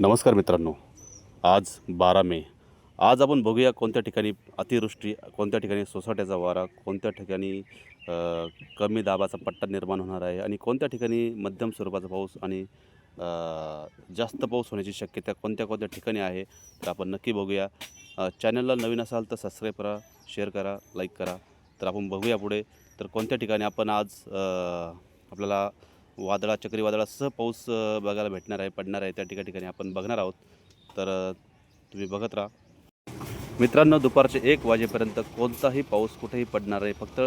नमस्कार मित्रांनो. आज बारा मे. आज आपण बघूया कोणत्या ठिकाणी अतिवृष्टी कोणत्या ठिकाणी सोसाट्याचा वारा कोणत्या ठिकाणी कमी दाबाचा पट्टा निर्माण होणार आहे आणि कोणत्या ठिकाणी मध्यम स्वरूपाचा पाऊस आणि जास्त पाऊस होण्याची शक्यता कोणत्या कोणत्या ठिकाणी आहे तर आपण नक्की बघूया. चॅनलला नवीन असाल तर सबस्क्राईब करा शेअर करा लाईक करा. तर आपण बघूया पुढे तर कोणत्या ठिकाणी आपण आज आपल्याला वादळा चक्रीवादळासह पाऊस बघायला भेटणार आहे पडणार आहे त्या ठिका ठिकाणी आपण बघणार आहोत. तर तुम्ही बघत राहा. मित्रांनो दुपारचे एक वाजेपर्यंत कोणताही पाऊस कुठेही पडणार आहे फक्त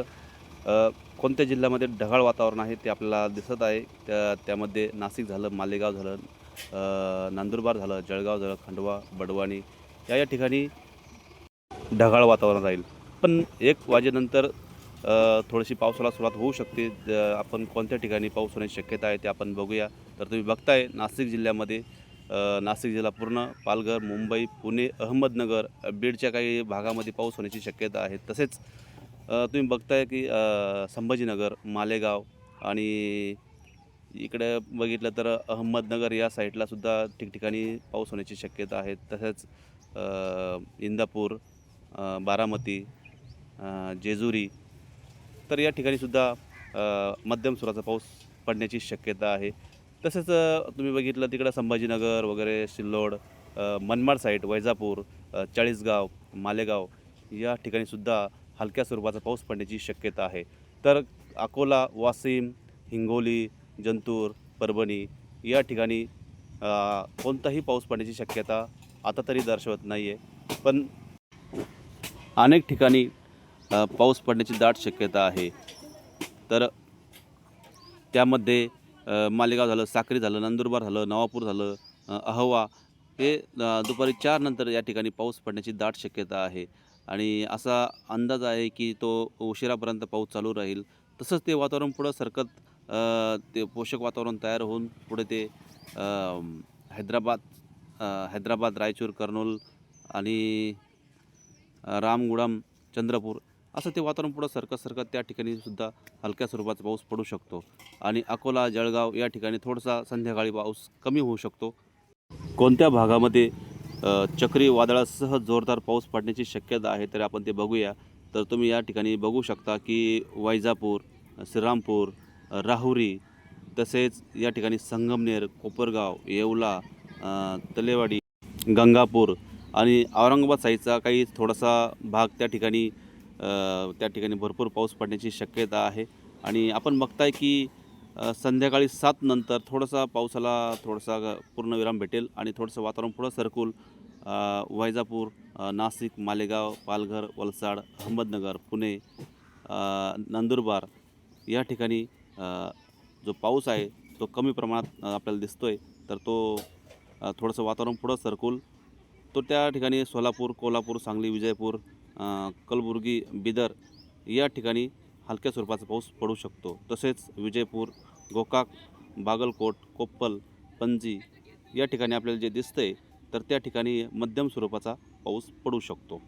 कोणत्या जिल्ह्यामध्ये ढगाळ वातावरण आहे ते आपल्याला दिसत आहे. त्या त्यामध्ये नाशिक झालं मालेगाव झालं नंदुरबार झालं जळगाव झालं खंडवा बडवाणी या या ठिकाणी ढगाळ वातावरण राहील. पण एक वाजेनंतर थोडीशी पावसाला सुरुवात होऊ शकते. ज- आपण कोणत्या ठिकाणी पाऊस होण्याची शक्यता आहे ते आपण बघूया. तर तुम्ही बघताय नाशिक जिल्ह्यामध्ये नाशिक जिल्हा पूर्ण पालघर मुंबई पुणे अहमदनगर बीडच्या काही भागामध्ये पाऊस होण्याची शक्यता आहे. तसेच तुम्ही बघताय की संभाजीनगर मालेगाव आणि इकडे बघितलं तर अहमदनगर या साईडला सुद्धा ठिकठिकाणी पाऊस होण्याची शक्यता आहे. तसेच इंदापूर बारामती जेजुरी तर या ठिकाणीसुद्धा मध्यम स्वराचा पाऊस पडण्याची शक्यता आहे. तसेच तुम्ही बघितलं तिकडं संभाजीनगर वगैरे सिल्लोड मनमाड साईड वैजापूर चाळीसगाव मालेगाव या ठिकाणीसुद्धा हलक्या स्वरूपाचा पाऊस पडण्याची शक्यता आहे. तर अकोला वाशिम हिंगोली जंतूर परभणी या ठिकाणी कोणताही पाऊस पडण्याची शक्यता आता तरी दर्शवत नाही आहे पण अनेक ठिकाणी पाऊस पडण्याची दाट शक्यता आहे. तर त्यामध्ये मालेगाव झालं साक्री झालं नंदुरबार झालं नवापूर झालं अहवा हे दुपारी चार नंतर या ठिकाणी पाऊस पडण्याची दाट शक्यता आहे. आणि असा अंदाज आहे की तो उशिरापर्यंत पाऊस चालू राहील. तसंच ते वातावरण पुढं सरकत ते पोषक वातावरण तयार होऊन पुढे ते हैदराबाद हैदराबाद रायचूर कर्नूल आणि रामगुडम चंद्रपूर असं ते वातावरण पुढं सरकत सरकत त्या ठिकाणी सुद्धा हलक्या स्वरूपाचा पाऊस पडू शकतो. आणि अकोला जळगाव या ठिकाणी थोडासा संध्याकाळी पाऊस कमी होऊ शकतो. कोणत्या भागामध्ये चक्री वादळासह जोरदार पाऊस पडण्याची शक्यता आहे तर आपण ते बघूया. तर तुम्ही या ठिकाणी बघू शकता की वैजापूर श्रीरामपूर राहुरी तसेच या ठिकाणी संगमनेर कोपरगाव येवला तलेवाडी गंगापूर आणि औरंगाबाद साईडचा काही थोडासा भाग त्या ठिकाणी त्या ठिकाणी भरपूर पाऊस पडण्याची शक्यता आहे. आणि आपण बघताय की संध्याकाळी सात नंतर थोडासा पावसाला थोडासा ग- पूर्णविराम भेटेल आणि थोडंसं वातावरण पुढं सरकूल. वैजापूर नाशिक मालेगाव पालघर वलसाड अहमदनगर पुणे नंदुरबार या ठिकाणी जो पाऊस आहे तो कमी प्रमाणात आपल्याला दिसतो आहे तर तो थोडंसं वातावरण पुढं सरकूल. तो त्या ठिकाणी सोलापूर कोल्हापूर सांगली विजयपूर कलबुर्गी बिदर या ठिकाणी हलक्या स्वरूपाचा पाऊस पडू शकतो. तसेच विजयपूर गोकाक बागलकोट कोप्पल पणजी या ठिकाणी आपल्याला जे दिसते तर त्या ठिकाणी मध्यम स्वरूपाचा पाऊस पडू शकतो.